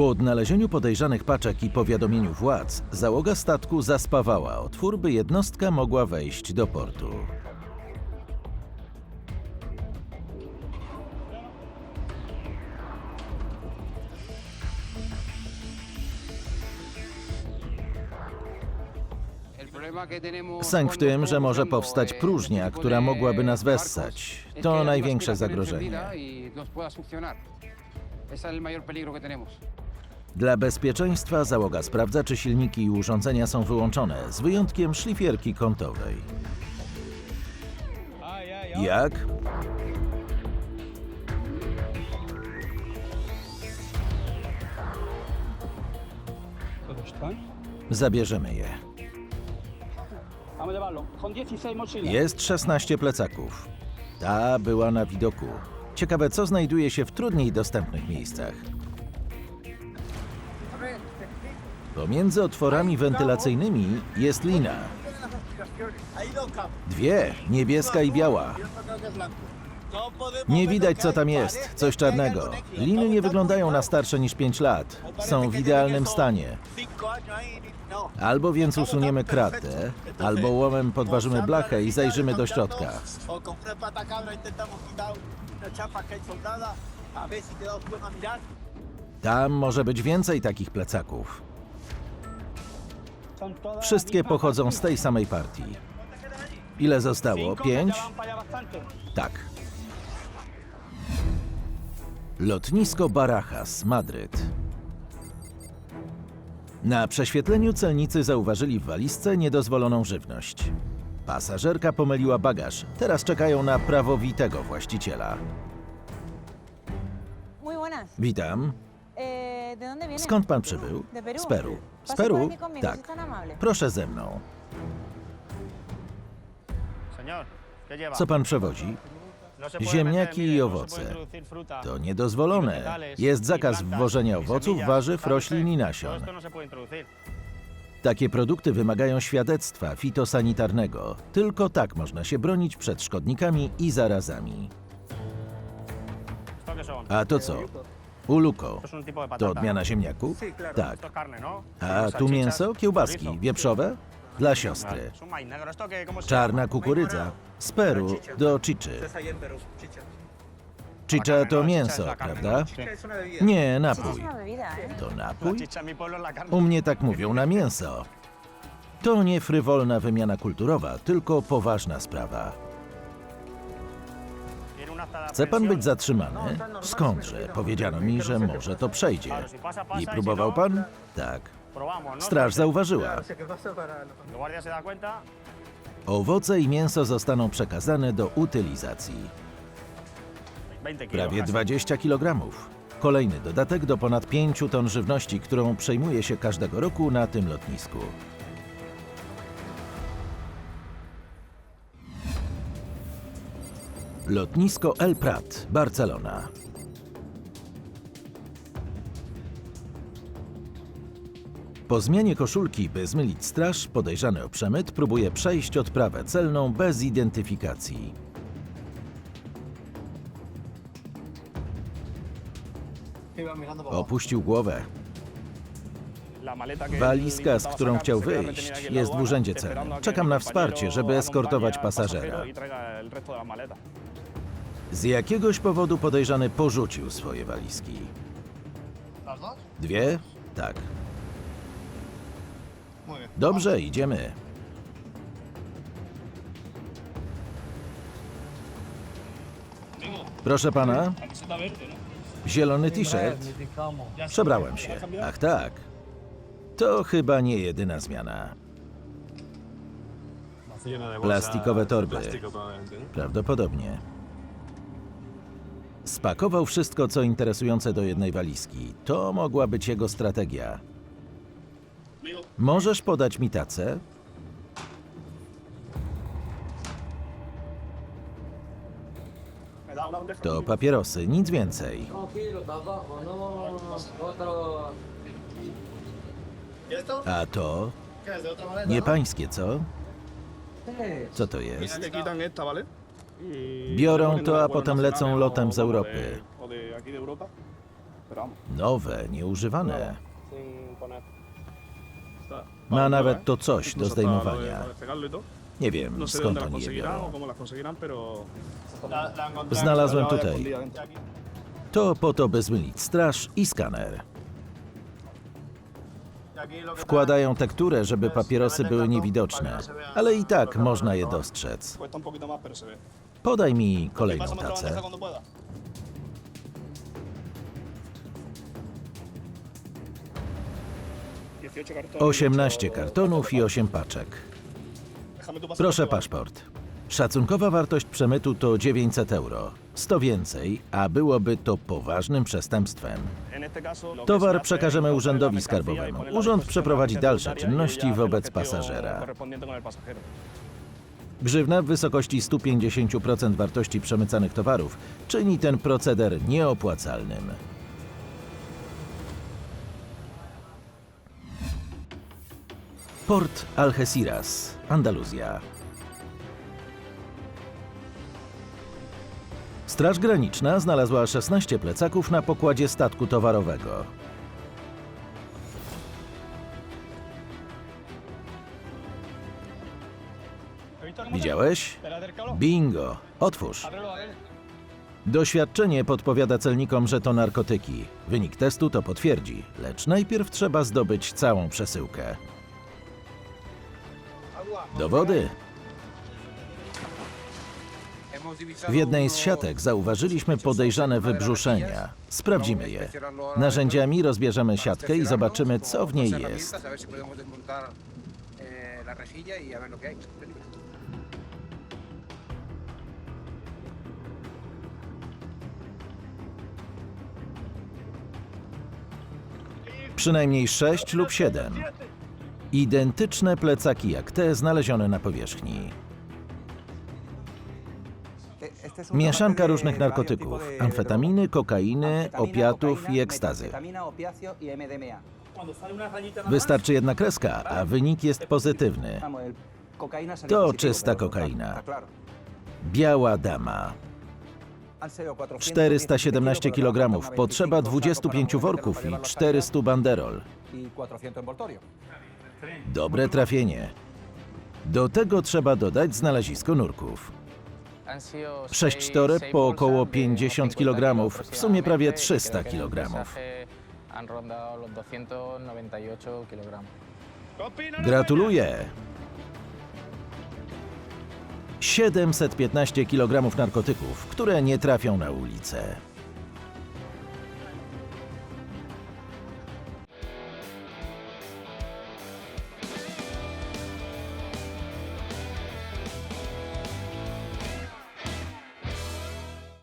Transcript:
Po odnalezieniu podejrzanych paczek i powiadomieniu władz, załoga statku zaspawała otwór, by jednostka mogła wejść do portu. Sęk w tym, że może powstać próżnia, która mogłaby nas wessać. To największe zagrożenie. Dla bezpieczeństwa załoga sprawdza, czy silniki i urządzenia są wyłączone, z wyjątkiem szlifierki kątowej. Jak? Zabierzemy je. Vamos a llevarlo. Son 16 mochilas. Jest 16 plecaków. Ta była na widoku. Ciekawe, co znajduje się w trudniej dostępnych miejscach. Pomiędzy otworami wentylacyjnymi jest lina. Dwie, niebieska i biała. Nie widać, co tam jest. Coś czarnego. Liny nie wyglądają na starsze niż 5 lat. Są w idealnym stanie. Albo więc usuniemy kratę, albo łomem podważymy blachę i zajrzymy do środka. Tam może być więcej takich plecaków. Wszystkie pochodzą z tej samej partii. Ile zostało? Pięć? Tak. Lotnisko Barajas, Madryt. Na prześwietleniu celnicy zauważyli w walizce niedozwoloną żywność. Pasażerka pomyliła bagaż. Teraz czekają na prawowitego właściciela. Witam. Skąd pan przybył? Z Peru. Z Peru? Tak. Proszę ze mną. Co pan przewozi? No Ziemniaki i owoce. To niedozwolone. Jest zakaz wwożenia owoców, warzyw, roślin i nasion. No. Takie produkty wymagają świadectwa fitosanitarnego. Tylko tak można się bronić przed szkodnikami i zarazami. A to co? Uluko. To odmiana ziemniaków? Tak. A tu mięso? Kiełbaski wieprzowe? Dla siostry. Es un maíz negro. ¿Esto qué? ¿Cómo se Czarna kukurydza. Z Peru do Chiczy. Chicha. To mięso, prawda? Nie, napój. To napój? U mnie tak mówią na mięso. To nie frywolna wymiana kulturowa, tylko poważna sprawa. Chce pan być zatrzymany? Skądże? Powiedziano mi, że może to przejdzie. I próbował pan? Tak. Straż zauważyła. O sea, ¿qué pasa para los El guardia se da cuenta. Owoce i mięso zostaną przekazane do utylizacji. 20 kilos. Prawie casi. 20 kg. Kolejny dodatek do ponad 5 ton żywności, którą przejmuje się każdego roku na tym lotnisku. Lotnisko El Prat, Barcelona. Po zmianie koszulki, by zmylić straż, podejrzany o przemyt próbuje przejść odprawę celną bez identyfikacji. Opuścił głowę. Walizka, z którą chciał wyjść, jest w urzędzie celnym. Czekam na wsparcie, żeby eskortować pasażera. Z jakiegoś powodu podejrzany porzucił swoje walizki. Dwie? Tak. Dobrze, idziemy. Proszę pana, zielony t-shirt. Przebrałem się. Ach tak. To chyba nie jedyna zmiana. Plastikowe torby. Prawdopodobnie. Spakował wszystko, co interesujące do jednej walizki. To mogła być jego strategia. Możesz podać mi tacę? To papierosy, nic więcej. A to nie pańskie, co? Co to jest? Biorą to, a potem lecą lotem z Europy. Nowe, nieużywane. Ma nawet to coś do zdejmowania. Nie wiem, skąd oni je biorą. Znalazłem tutaj. To po to, by zmylić straż i skaner. Wkładają tekturę, żeby papierosy były niewidoczne, ale i tak można je dostrzec. Podaj mi kolejną Pásame otra bandeja tacę. cuando pueda. Dieciocho cartones. 18 ocho- kartonów i 8 paczek. Déjame tu pasaporte, Proszę paszport. Szacunkowa wartość przemytu to 900 euro. 100 więcej, a byłoby to poważnym przestępstwem. En este caso, lo que se Towar hace przekażemy es urzędowi coger la mercancía y skarbowemu. ponerla a Urząd disposición przeprowadzi de la dalsze czynności wobec pasażera. correspondiente con el pasajero. Grzywna w wysokości 150% wartości przemycanych towarów czyni ten proceder nieopłacalnym. Port Algeciras, Andaluzja. Straż Graniczna znalazła 16 plecaków na pokładzie statku towarowego. Widziałeś? Bingo! Otwórz! Doświadczenie podpowiada celnikom, że to narkotyki. Wynik testu to potwierdzi, lecz najpierw trzeba zdobyć całą przesyłkę. Dowody? W jednej z siatek zauważyliśmy podejrzane wybrzuszenia. Sprawdzimy je. Narzędziami rozbierzemy siatkę i zobaczymy, co w niej jest. Przynajmniej 6 lub 7. Identyczne plecaki jak te znalezione na powierzchni. Mieszanka różnych narkotyków: amfetaminy, kokainy, opiatów i ekstazy. Wystarczy jedna kreska, a wynik jest pozytywny. To czysta kokaina. Biała dama. 417 kg, potrzeba 25 worków i 400 banderol. Dobre trafienie. Do tego trzeba dodać znalezisko nurków. 6 toreb po około 50 kg, w sumie prawie 300 kg. Gratuluję! 715 kg narkotyków, które nie trafią na ulicę.